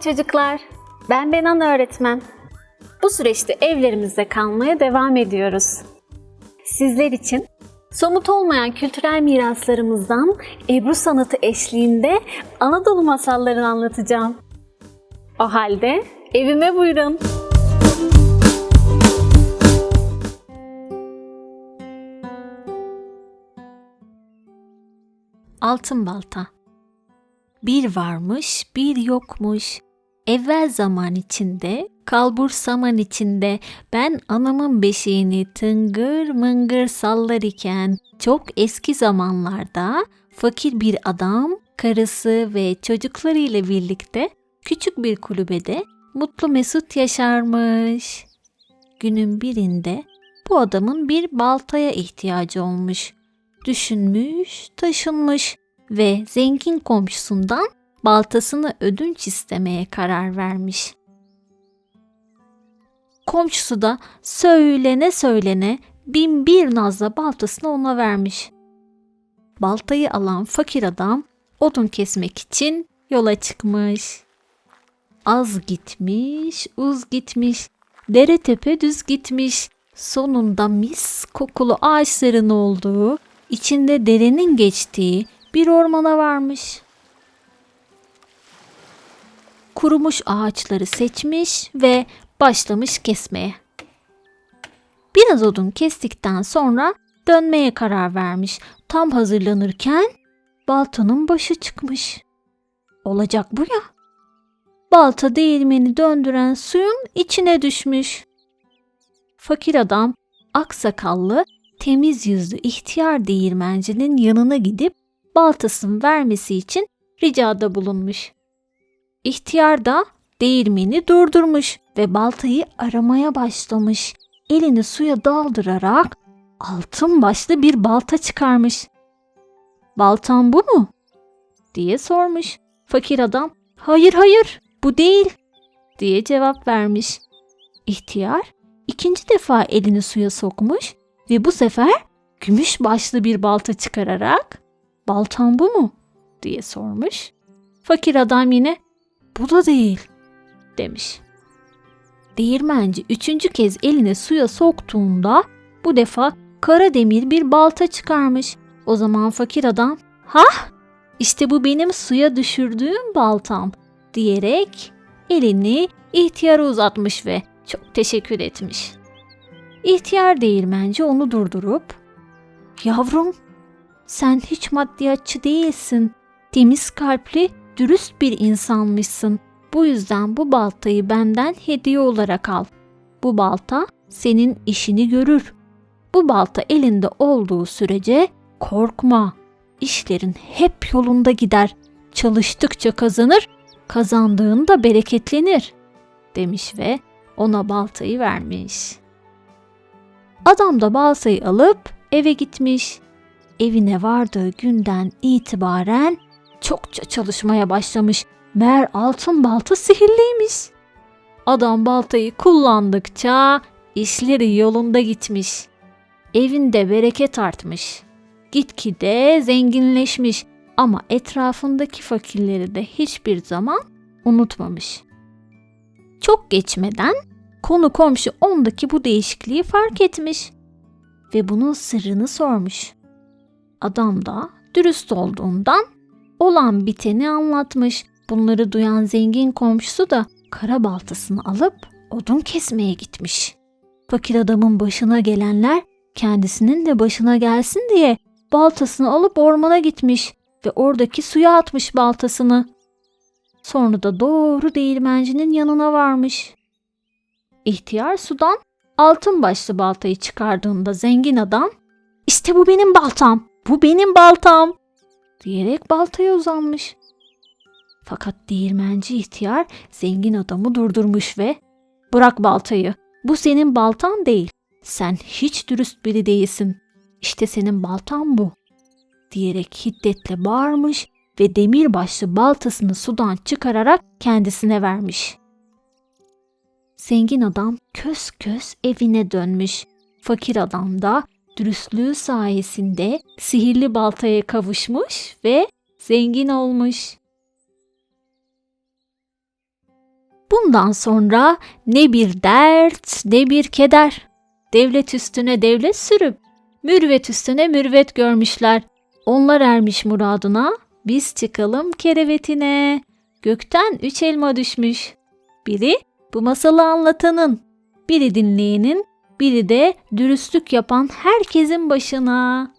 çocuklar. Ben Benan öğretmen. Bu süreçte evlerimizde kalmaya devam ediyoruz. Sizler için somut olmayan kültürel miraslarımızdan Ebru sanatı eşliğinde Anadolu masallarını anlatacağım. O halde evime buyurun. Altın Balta Bir varmış, bir yokmuş. Evvel zaman içinde, kalbur saman içinde ben anamın beşiğini tıngır mıngır sallar iken çok eski zamanlarda fakir bir adam karısı ve çocuklarıyla birlikte küçük bir kulübede mutlu mesut yaşarmış. Günün birinde bu adamın bir baltaya ihtiyacı olmuş. Düşünmüş, taşınmış ve zengin komşusundan baltasını ödünç istemeye karar vermiş. Komşusu da söylene söylene bin bir nazla baltasını ona vermiş. Baltayı alan fakir adam odun kesmek için yola çıkmış. Az gitmiş, uz gitmiş, dere tepe düz gitmiş. Sonunda mis kokulu ağaçların olduğu, içinde derenin geçtiği bir ormana varmış. Kurumuş ağaçları seçmiş ve başlamış kesmeye. Biraz odun kestikten sonra dönmeye karar vermiş. Tam hazırlanırken baltanın başı çıkmış. Olacak bu ya. Balta değirmeni döndüren suyun içine düşmüş. Fakir adam aksakallı, temiz yüzlü ihtiyar değirmencinin yanına gidip baltasını vermesi için ricada bulunmuş. İhtiyar da değirmeni durdurmuş ve baltayı aramaya başlamış. Elini suya daldırarak altın başlı bir balta çıkarmış. Baltan bu mu? diye sormuş. Fakir adam hayır hayır bu değil diye cevap vermiş. İhtiyar ikinci defa elini suya sokmuş ve bu sefer gümüş başlı bir balta çıkararak baltan bu mu diye sormuş. Fakir adam yine bu da değil demiş. Değirmenci üçüncü kez elini suya soktuğunda bu defa kara demir bir balta çıkarmış. O zaman fakir adam ha işte bu benim suya düşürdüğüm baltam diyerek elini ihtiyara uzatmış ve çok teşekkür etmiş. İhtiyar değirmenci onu durdurup Yavrum sen hiç maddiyatçı değilsin. Temiz kalpli, dürüst bir insanmışsın. Bu yüzden bu baltayı benden hediye olarak al. Bu balta senin işini görür. Bu balta elinde olduğu sürece korkma. İşlerin hep yolunda gider. Çalıştıkça kazanır, kazandığında bereketlenir." demiş ve ona baltayı vermiş. Adam da baltayı alıp eve gitmiş. Evine vardığı günden itibaren çokça çalışmaya başlamış. Meğer altın balta sihirliymiş. Adam baltayı kullandıkça işleri yolunda gitmiş. Evinde bereket artmış. Gitgide zenginleşmiş ama etrafındaki fakirleri de hiçbir zaman unutmamış. Çok geçmeden konu komşu ondaki bu değişikliği fark etmiş ve bunun sırrını sormuş. Adam da dürüst olduğundan olan biteni anlatmış. Bunları duyan zengin komşusu da kara baltasını alıp odun kesmeye gitmiş. Fakir adamın başına gelenler kendisinin de başına gelsin diye baltasını alıp ormana gitmiş ve oradaki suya atmış baltasını. Sonra da doğru değirmencinin yanına varmış. İhtiyar sudan altın başlı baltayı çıkardığında zengin adam işte bu benim baltam, bu benim baltam diyerek baltaya uzanmış. Fakat değirmenci ihtiyar zengin adamı durdurmuş ve bırak baltayı bu senin baltan değil. Sen hiç dürüst biri değilsin. İşte senin baltan bu diyerek hiddetle bağırmış ve demir başlı baltasını sudan çıkararak kendisine vermiş. Zengin adam kös kös evine dönmüş. Fakir adam da dürüstlüğü sayesinde sihirli baltaya kavuşmuş ve zengin olmuş. Bundan sonra ne bir dert ne bir keder. Devlet üstüne devlet sürüp mürvet üstüne mürvet görmüşler. Onlar ermiş muradına, biz çıkalım kerevetine. Gökten üç elma düşmüş. Biri bu masalı anlatanın, biri dinleyenin, biri de dürüstlük yapan herkesin başına.